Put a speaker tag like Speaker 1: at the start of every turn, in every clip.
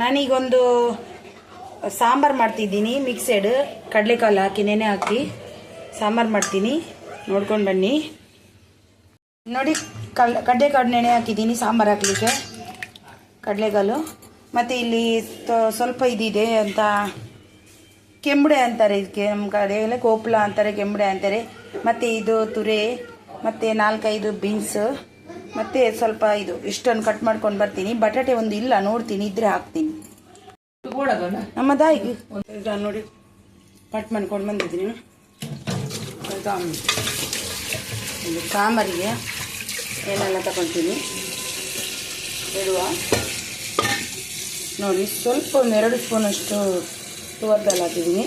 Speaker 1: ನಾನೀಗೊಂದು ಸಾಂಬಾರು ಮಾಡ್ತಿದ್ದೀನಿ ಮಿಕ್ಸೆಡ್ ಕಡಲೆಕಾಳು ಹಾಕಿ, ನೆನೆ ಹಾಕಿ, ಸಾಂಬಾರು ಮಾಡ್ತೀನಿ. ನೋಡ್ಕೊಂಡು ಬನ್ನಿ. ನೋಡಿ ಕಲ್ ಕಡಲೆಕಾಳು ನೆನೆ ಹಾಕಿದ್ದೀನಿ, ಸಾಂಬಾರು ಹಾಕ್ಲಿಕ್ಕೆ. ಕಡಲೆಕಾಳು ಮತ್ತು ಇಲ್ಲಿ ಸ್ವಲ್ಪ ಇದಿದೆ ಅಂತ, ಕೆಂಬಡೆ ಅಂತಾರೆ ಇದಕ್ಕೆ ನಮ್ಮ ಕಡೆಯಲ್ಲ ಕೋಪ್ಲ ಅಂತಾರೆ, ಕೆಂಬಡೆ ಅಂತಾರೆ. ಮತ್ತು ಇದು ತುರೆ, ಮತ್ತು ನಾಲ್ಕೈದು ಬೀನ್ಸ್ ಮತ್ತು ಸ್ವಲ್ಪ ಇದು ಇಷ್ಟೊಂದು ಕಟ್ ಮಾಡ್ಕೊಂಡು ಬರ್ತೀನಿ. ಬಟಾಟೆ ಒಂದು ಇಲ್ಲ, ನೋಡ್ತೀನಿ, ಇದ್ರೆ ಹಾಕ್ತೀನಿ. ನಮ್ಮ ಈಗ ನೋಡಿ ಕಟ್ ಮಾಡ್ಕೊಂಡು ಬಂದಿದ್ದೀನಿ. ಒಂದು ಸಾಂಬಾರಿಗೆ ಏನೆಲ್ಲ ತಗೊಳ್ತೀನಿ. ಇಡುವ ನೋಡಿ, ಸ್ವಲ್ಪ ಒಂದು ಎರಡು ಸ್ಪೂನಷ್ಟು ತುವರ್ದಲ್ಲಿ ಹಾಕಿದ್ದೀನಿ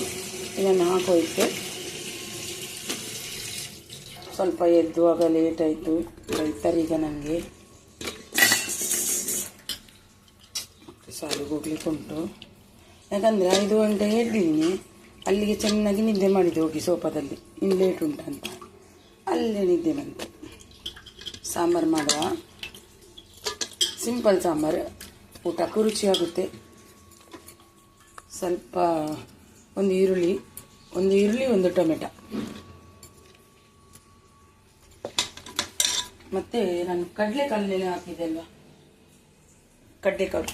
Speaker 1: ಇದನ್ನು ಹಾಕೋಯ್ತು ಸ್ವಲ್ಪ ಎದ್ದುವಾಗ ಲೇಟ್ ಆಯಿತು. ಈಗ ನನಗೆ ಸಾಲಿಗೆ ಹೋಗ್ಲಿಕ್ಕೆ ಉಂಟು. ಯಾಕಂದರೆ ಐದು ಗಂಟೆ ಹೇಳಿದ್ದೀನಿ ಅಲ್ಲಿಗೆ ಚೆನ್ನಾಗಿ ನಿದ್ದೆ ಮಾಡಿದ್ದು ಹೋಗಿ ಸೋಫಾದಲ್ಲಿ. ಇನ್ನು ಲೇಟ್ ಉಂಟಂತ ಅಲ್ಲೇ ನಿದ್ದೆ ಬಂತು. ಸಾಂಬಾರು ಮಾಡುವ. ಸಿಂಪಲ್ ಸಾಂಬಾರು. ಊಟಕ್ಕೂ ರುಚಿಯಾಗುತ್ತೆ ಸ್ವಲ್ಪ ಒಂದು ಈರುಳ್ಳಿ ಒಂದು ಈರುಳ್ಳಿ, ಒಂದು ಟೊಮೆಟೊ. ಮತ್ತು ನಾನು ಕಡಲೆ ನೆನೆ ಹಾಕಿದೆ ಅಲ್ವಾ? ಕಡಲೆಕಾಳು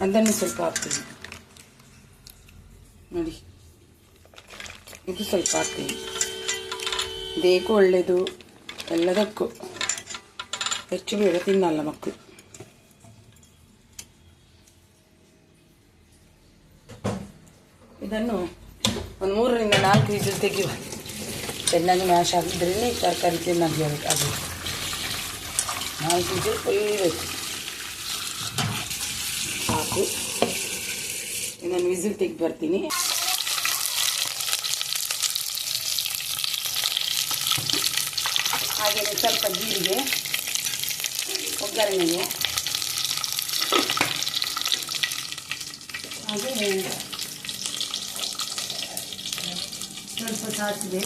Speaker 1: ಅದನ್ನು ಸ್ವಲ್ಪ ಹಾಕ್ತೀನಿ. ನೋಡಿ. ಇದು ಸ್ವಲ್ಪ ಹಾಕ್ತೀನಿ. ದೇಹಕ್ಕೂ ಒಳ್ಳೆಯದು ಎಲ್ಲದಕ್ಕೂ. ಹೆಚ್ಚು ಬೇಗ ತಿನ್ನಲ್ಲ ಮಕ್ಕಳು ಇದನ್ನು ಒಂದು ಮೂರರಿಂದ ನಾಲ್ಕು ವಿಸಿಲ್ ತೆಗೆಯುವ ಚೆನ್ನಾಗಿ ಮ್ಯಾಶ್ ಆಗಿದ್ರೇ ತರಕಾರಿ ಚೆನ್ನಾಗಿ ಆಗುತ್ತೆ ಅದು ನಾಲ್ಕು ವಿಸಿಲ್ ಕೊಯ್ಯಬೇಕು ಸಾಕು ಇದನ್ನು ವಿಸಿಲ್ ತೆಗೆದು ಬರ್ತೀನಿ ಹಾಗೆಯೇ ಸ್ವಲ್ಪ ಜೀರಿಗೆ ಒಗ್ಗರಣೆಗೆ ಹಾಗೆ ಸ್ವಲ್ಪ ಸಾಸಿವೆ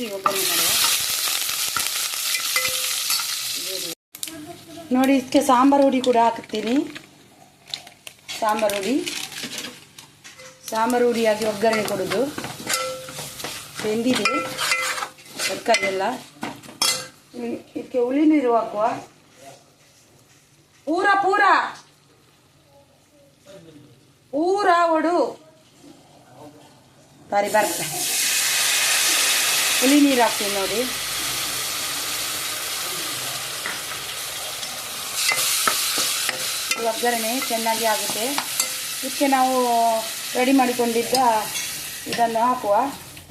Speaker 1: ಹಾಕಿ ಒಗ್ಗರಣೆ ಮಾಡುವ ನೋಡಿ ಇದಕ್ಕೆ ಸಾಂಬಾರು ಹುಡಿ ಕೂಡ ಹಾಕ್ತೀನಿ ಸಾಂಬಾರು ಹುಡಿ. ಸಾಂಬಾರು ಹುಡಿಯಾಗಿ ಒಗ್ಗರಣೆ ಕೊಡೋದು. ಬೆಂದಿದೆ. ತರಕಾರಿ ಎಲ್ಲ. ಇದಕ್ಕೆ ಹುಳಿ ನೀರು ಹಾಕುವ. ಪೂರ ಪೂರ. ಪೂರ ಒಡು. ಬಾರಿ ಬರ್ತ ಹುಳಿ ನೀರು ಹಾಕ್ತೀನಿ ನೋಡಿ. ಒಗ್ಗರಣೆ ಚೆನ್ನಾಗಿ ಆಗುತ್ತೆ. ಇದಕ್ಕೆ ನಾವು ರೆಡಿ ಮಾಡಿಕೊಂಡಿದ್ದ ಇದನ್ನು ಹಾಕುವ.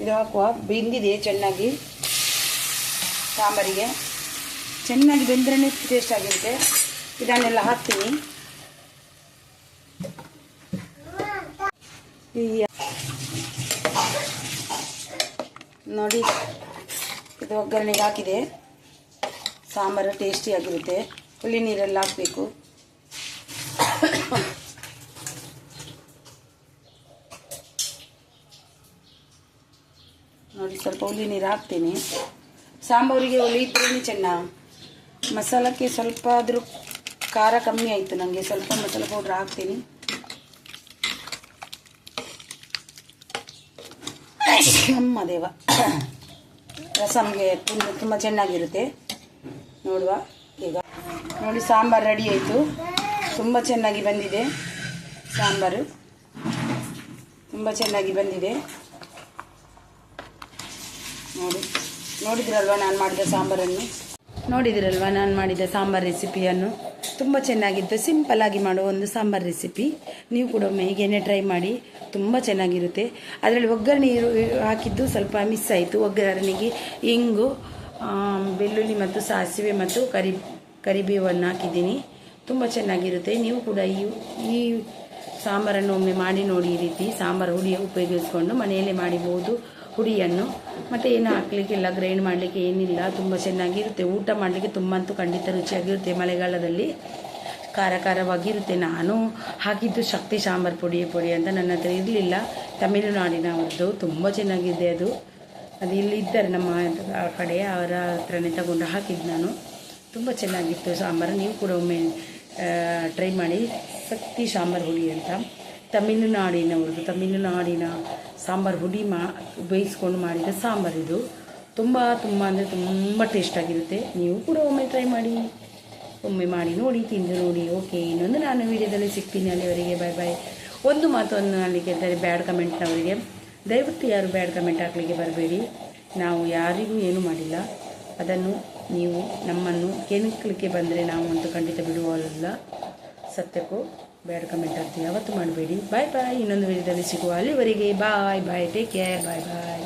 Speaker 1: ಇದು ಹಾಕುವ. ಬೆಂದಿದೆ ಚೆನ್ನಾಗಿ. ಸಾಂಬಾರಿಗೆ. ಚೆನ್ನಾಗಿ ಬೆಂದ್ರೇ ಟೇಸ್ಟ್ ಆಗಿರುತ್ತೆ. ಇದನ್ನೆಲ್ಲ ಹಾಕ್ತೀನಿ. ಈ ನೋಡಿ, ಇದು ಒಗ್ಗರಣೆಗೆ ಹಾಕಿದೆ. ಸಾಂಬಾರು ಟೇಸ್ಟಿಯಾಗಿರುತ್ತೆ ಹುಳಿ ನೀರೆಲ್ಲ ಹಾಕಬೇಕು. ನೋಡಿ, ಸ್ವಲ್ಪ ಹುಳಿ ನೀರು ಹಾಕ್ತೀನಿ. ಸಾಂಬಾರಿಗೆ ಹುಳಿ ಇದ್ರೇ ಚೆನ್ನ. ಮಸಾಲಕ್ಕೆ ಸ್ವಲ್ಪ ಆದರೂ ಖಾರ ಕಮ್ಮಿ ಆಯಿತು ನನಗೆ ಸ್ವಲ್ಪ ಮಸಾಲೆ ಪೌಡ್ರ್ ಹಾಕ್ತೀನಿ. ನಮ್ಮ ದೇವ. ರಸಮ್ಗೆ ತುಂಬ ತುಂಬ ಚೆನ್ನಾಗಿರುತ್ತೆ. ನೋಡುವ ಈಗ. ನೋಡಿ, ಸಾಂಬಾರು ರೆಡಿ ಆಯಿತು. ತುಂಬ ಚೆನ್ನಾಗಿ ಬಂದಿದೆ ಸಾಂಬಾರು. ತುಂಬ ಚೆನ್ನಾಗಿ ಬಂದಿದೆ. ನೋಡಿ, ನೋಡಿದಿರಲ್ವ ನಾನು ಮಾಡಿದ ಸಾಂಬಾರನ್ನು? ನೋಡಿದಿರಲ್ವ ನಾನು ಮಾಡಿದ ಸಾಂಬಾರು ರೆಸಿಪಿಯನ್ನು? ತುಂಬ ಚೆನ್ನಾಗಿತ್ತು. ಸಿಂಪಲ್ ಆಗಿ ಮಾಡುವ ಒಂದು ಸಾಂಬಾರು ರೆಸಿಪಿ. ನೀವು ಕೂಡ ಒಮ್ಮೆ ಹೀಗೇನೆ ಟ್ರೈ ಮಾಡಿ. ತುಂಬ ಚೆನ್ನಾಗಿರುತ್ತೆ. ಅದರಲ್ಲಿ ಒಗ್ಗರಣೆ ಹಾಕಿದ್ದು ಸ್ವಲ್ಪ ಮಿಸ್ ಆಯಿತು. ಒಗ್ಗರಣೆಗೆ ಇಂಗು ಬೆಳ್ಳುಳ್ಳಿ ಮತ್ತು ಸಾಸಿವೆ ಮತ್ತು ಕರಿ, ಕರಿಬೇವನ್ನು ಹಾಕಿದ್ದೀನಿ. ತುಂಬ ಚೆನ್ನಾಗಿರುತ್ತೆ. ನೀವು ಕೂಡ ಈ ಈ ಸಾಂಬಾರನ್ನು ಒಮ್ಮೆ ಮಾಡಿ ನೋಡಿ ಈ ರೀತಿ ಸಾಂಬಾರು ಹುಡಿ ಉಪಯೋಗಿಸ್ಕೊಂಡು ಮನೆಯಲ್ಲೇ ಮಾಡಿಬಹುದು ಹುಡಿಯನ್ನು. ಮತ್ತು ಏನು ಹಾಕ್ಲಿಕ್ಕಿಲ್ಲ ಗ್ರೈಂಡ್ ಮಾಡಲಿಕ್ಕೆ ಏನಿಲ್ಲ. ತುಂಬ ಚೆನ್ನಾಗಿರುತ್ತೆ. ಊಟ ಮಾಡಲಿಕ್ಕೆ ತುಂಬ ಅಂತೂ ಖಂಡಿತ ರುಚಿಯಾಗಿರುತ್ತೆ ಮಳೆಗಾಲದಲ್ಲಿ. ಖಾರ ಖಾರವಾಗಿರುತ್ತೆ ನಾನು. ಹಾಕಿದ್ದು ಶಕ್ತಿ ಸಾಂಬಾರು ಪುಡಿ ಪುಡಿ ಅಂತ ನನ್ನ ಹತ್ರ ಇರಲಿಲ್ಲ. ತಮಿಳುನಾಡಿನವ್ರದ್ದು ತುಂಬ ಚೆನ್ನಾಗಿದೆ ಅದು. ಅದು ಇಲ್ಲಿದ್ದಾರೆ ನಮ್ಮ ಆ ಕಡೆ, ಅವರ ಹತ್ರನೇ ತಗೊಂಡು ಹಾಕಿದ್ದು ನಾನು. ತುಂಬ ಚೆನ್ನಾಗಿತ್ತು ಸಾಂಬಾರು. ನೀವು ಕೂಡ ಒಮ್ಮೆ ಟ್ರೈ ಮಾಡಿ. ಶಕ್ತಿ ಸಾಂಬಾರು ಹುಡಿ ಅಂತ. ತಮಿಳುನಾಡಿನವ್ರದ್ದು, ತಮಿಳುನಾಡಿನ ಸಾಂಬಾರು ಹುಡಿ ಮಾ, ಬೇಯಿಸ್ಕೊಂಡು ಮಾಡಿದ ಸಾಂಬಾರು ಇದು. ತುಂಬ ತುಂಬ ಅಂದರೆ ತುಂಬ ಟೇಸ್ಟಾಗಿರುತ್ತೆ ನೀವು ಕೂಡ ಒಮ್ಮೆ ಟ್ರೈ ಮಾಡಿ. ಒಮ್ಮೆ ಮಾಡಿ ನೋಡಿ, ತಿಂದು ನೋಡಿ. ಓಕೆ ಇನ್ನೊಂದು ನಾನು ವಿಡಿಯೋದಲ್ಲಿ ಸಿಗ್ತೀನಿ ಅಲ್ಲಿವರೆಗೆ. ಬಾಯ್ ಬಾಯ್ ಒಂದು ಮಾತು ಮಾತನ್ನು ಅಲ್ಲಿಗೆ ಇದ್ದರೆ ಬ್ಯಾಡ್ ಕಮೆಂಟ್ನವರಿಗೆ ದಯವಿಟ್ಟು ಯಾರು ಬ್ಯಾಡ್ ಕಮೆಂಟ್ ಹಾಕಲಿಕ್ಕೆ ಬರಬೇಡಿ. ನಾವು ಯಾರಿಗೂ ಏನೂ ಮಾಡಿಲ್ಲ. ಅದನ್ನು ನೀವು ನಮ್ಮನ್ನು ಕೆಣಕಲಿಕ್ಕೆ ಬಂದರೆ ನಾವು ಅಂತೂ ಖಂಡಿತ ಬಿಡುವಲ್ಲ ಸತ್ಯಕ್ಕೂ ಬ್ಯಾಡ್ ಕಮೆಂಟ್ ಹಾಕ್ತೀವಿ. ಯಾವತ್ತು ಮಾಡಬೇಡಿ. ಬಾಯ್ ಬಾಯ್ ಇನ್ನೊಂದು ವಿಡಿಯೋದಲ್ಲಿ ಸಿಗುವ ಅಲ್ಲಿವರೆಗೆ. ಬಾಯ್ ಬಾಯ್ ಟೇಕ್ ಕೇರ್ ಬಾಯ್ ಬಾಯ್